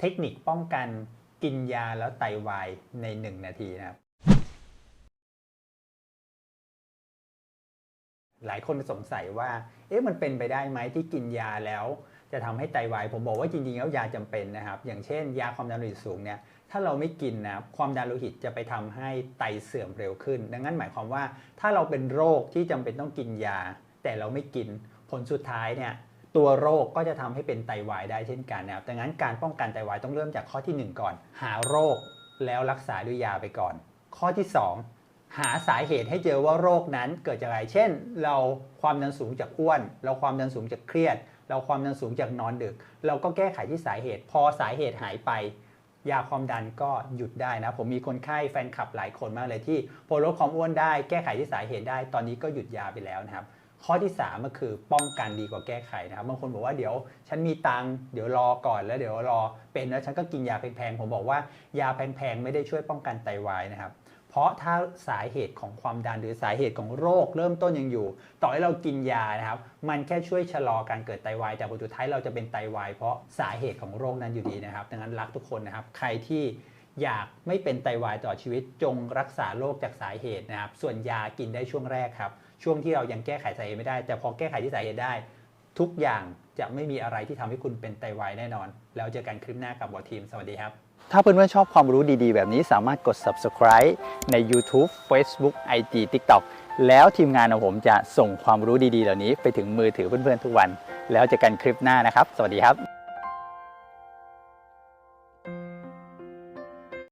เทคนิคป้องกันกินยาแล้วไตวายใน 1 นาทีนะครับหลายคนสงสัยว่า เอ๊ะ มันเป็นไปได้ไหมที่กินยาแล้ว จะทำให้ไตวาย ผมบอกว่าจริงๆแล้วยาจำเป็นนะครับ อย่างเช่น ยาความดันโลหิตสูงเนี่ย ถ้าเราไม่กินนะครับความดันโลหิตจะไปทำให้ไตเสื่อมเร็วขึ้น ดังนั้นหมายความว่า ถ้าเราเป็นโรคที่จำเป็นต้องกินยา แต่เราไม่กิน ผลสุดท้ายเนี่ย ตัวโรคก็จะทำให้เป็นไตวายได้เช่นกันนะครับดังนั้นการป้องกันไตวายต้องเริ่มจากข้อทีหนึ่1 ก่อน หาโรคแล้วรักษาด้วยยาไปก่อน ข้อที่ 2 หาสาเหตุให้เจอว่าโรคนั้นเกิดจากอะไร เช่น เราความดันสูงจากอ้วน เราความดันสูงจากเครียด เราความดันสูงจากนอนดึก เราก็แก้ไขที่สาเหตุ พอสาเหตุหายไป ยาความดันก็หยุดได้นะ ผมมีคนไข้แฟนคลับหลายคนมากเลยที่พอลดความอ้วนได้ แก้ไขที่สาเหตุได้ ตอนนี้ก็หยุดยาไปแล้วนะครับ ข้อที่3ก็คือป้องกันดีกว่าแก้ไขนะครับบางคนบอกว่าเดี๋ยวฉันมีตังค์เดี๋ยวรอก่อนแล้วเดี๋ยวรอเป็นแล้วฉันก็กินยาแพงๆผมบอกว่ายาแพงๆไม่ได้ช่วยป้องกันไตวายนะครับเพราะถ้าสาเหตุของความดันหรือสาเหตุของโรค เริ่มต้นยังอยู่ ต่อให้เรากินยานะครับ มันแค่ช่วยชะลอการเกิดไตวายแต่ผลสุดท้ายเราจะเป็นไตวายเพราะสาเหตุของโรคนั้นอยู่ดีนะครับ ดังนั้นรักทุกคนนะครับ ใครที่ อยากไม่เป็นไตวายตลอดชีวิตจงรักษาโรคจากสาเหตุนะครับ ส่วนยากินได้ช่วงแรกครับ ช่วงที่เรายังแก้ไขสาเหตุไม่ได้ แต่พอแก้ไขที่สาเหตุได้ ทุกอย่างจะไม่มีอะไรที่ทำให้คุณเป็นไตวายแน่นอน แล้วเจอกันคลิปหน้ากับบอทีม สวัสดีครับ ถ้าเพื่อนๆชอบความรู้ดีๆ แบบนี้สามารถกด subscribe ใน YouTube Facebook IG TikTok แล้วทีมงานของผมจะส่งความรู้ดีๆ เหล่านี้ไปถึงมือถือเพื่อนๆทุกวัน แล้วเจอกันคลิปหน้านะครับ สวัสดีครับ